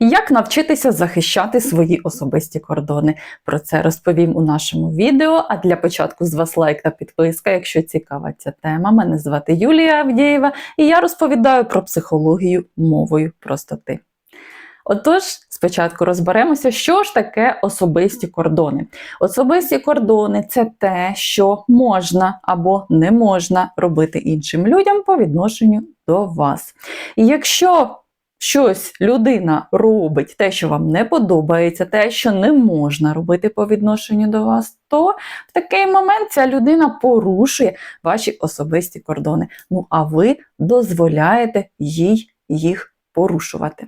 Як навчитися захищати свої особисті кордони? Про це розповім у нашому відео. А для початку з вас лайк та підписка, якщо цікава ця тема. Мене звати Юлія Авдєєва, і я розповідаю про психологію мовою простоти. Отож, спочатку розберемося, що ж таке особисті кордони. Особисті кордони це те, що можна або не можна робити іншим людям по відношенню до вас. І якщо щось людина робить, те, що вам не подобається, те, що не можна робити по відношенню до вас, то в такий момент ця людина порушує ваші особисті кордони. Ну а ви дозволяєте їй їх порушувати.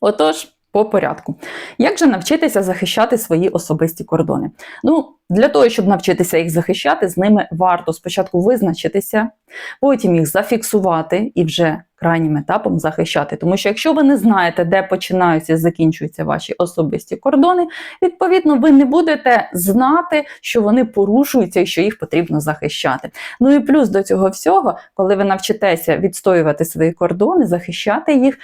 Отож, по порядку. Як же навчитися захищати свої особисті кордони? Ну, для того, щоб навчитися їх захищати, з ними варто спочатку визначитися, потім їх зафіксувати і вже крайнім етапом захищати. Тому що якщо ви не знаєте, де починаються і закінчуються ваші особисті кордони, відповідно, ви не будете знати, що вони порушуються і що їх потрібно захищати. Ну і плюс до цього всього, коли ви навчитеся відстоювати свої кордони, захищати їх,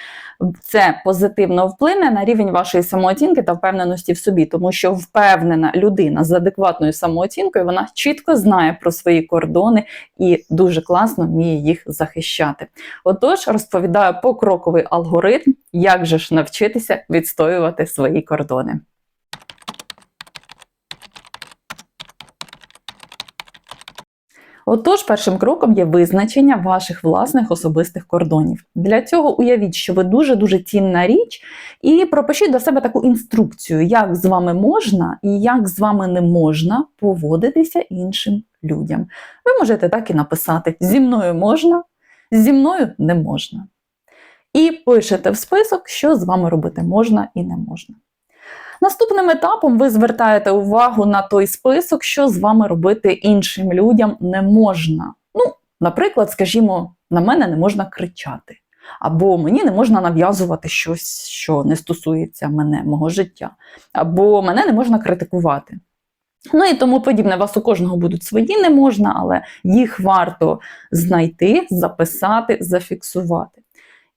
це позитивно вплине на рівень вашої самооцінки та впевненості в собі, тому що впевнена людина з адекватною самооцінкою, вона чітко знає про свої кордони і дуже класно вміє їх захищати. Отож, розповідаю покроковий алгоритм, як же ж навчитися відстоювати свої кордони. Отож, першим кроком є визначення ваших власних особистих кордонів. Для цього уявіть, що ви дуже-дуже цінна річ, і пропишіть до себе таку інструкцію, як з вами можна і як з вами не можна поводитися іншим людям. Ви можете так і написати: зі мною можна, зі мною не можна. І пишете в список, що з вами робити можна і не можна. Наступним етапом ви звертаєте увагу на той список, що з вами робити іншим людям не можна. Ну, наприклад, скажімо, на мене не можна кричати, або мені не можна нав'язувати щось, що не стосується мене, мого життя, або мене не можна критикувати. Ну і тому подібне, вас у кожного будуть свої не можна, але їх варто знайти, записати, зафіксувати.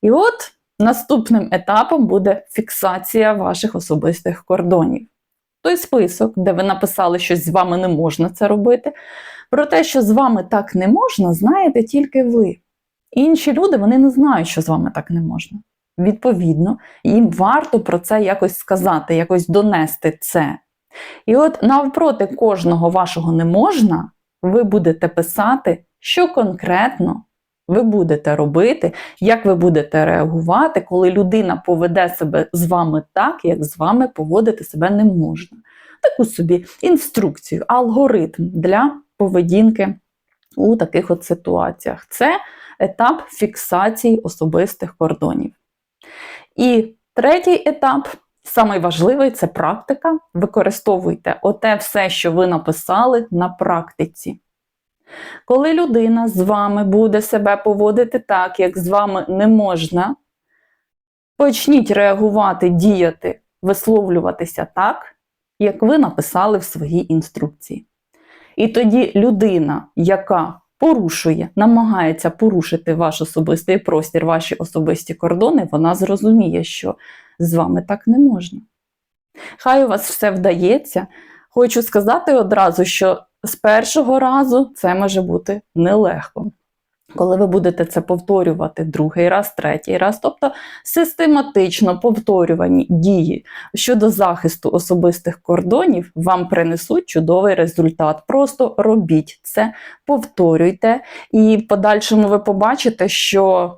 І от Наступним етапом буде фіксація ваших особистих кордонів. Той список, де ви написали, що з вами не можна це робити. Про те, що з вами так не можна, знаєте тільки ви. Інші люди вони не знають, що з вами так не можна. Відповідно, їм варто про це якось сказати, якось донести це. І от навпроти кожного вашого не можна, ви будете писати, що конкретно ви будете робити, як ви будете реагувати, коли людина поведе себе з вами так, як з вами поводити себе не можна. Таку собі інструкцію, алгоритм для поведінки у таких от ситуаціях. Це етап фіксації особистих кордонів. І третій етап. Самий важливий це практика. Використовуйте оте все, що ви написали на практиці. Коли людина з вами буде себе поводити так, як з вами не можна, почніть реагувати, діяти, висловлюватися так, як ви написали в своїй інструкції. І тоді людина, яка порушує, намагається порушити ваш особистий простір, ваші особисті кордони, вона зрозуміє, що з вами так не можна. Хай у вас все вдається. Хочу сказати одразу, що з першого разу це може бути нелегко. Коли ви будете це повторювати другий раз, третій раз, тобто систематично повторювані дії щодо захисту особистих кордонів, вам принесуть чудовий результат. Просто робіть це, повторюйте, і в подальшому ви побачите, що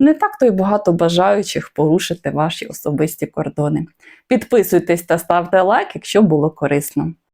не так то й багато бажаючих порушити ваші особисті кордони. Підписуйтесь та ставте лайк, якщо було корисно.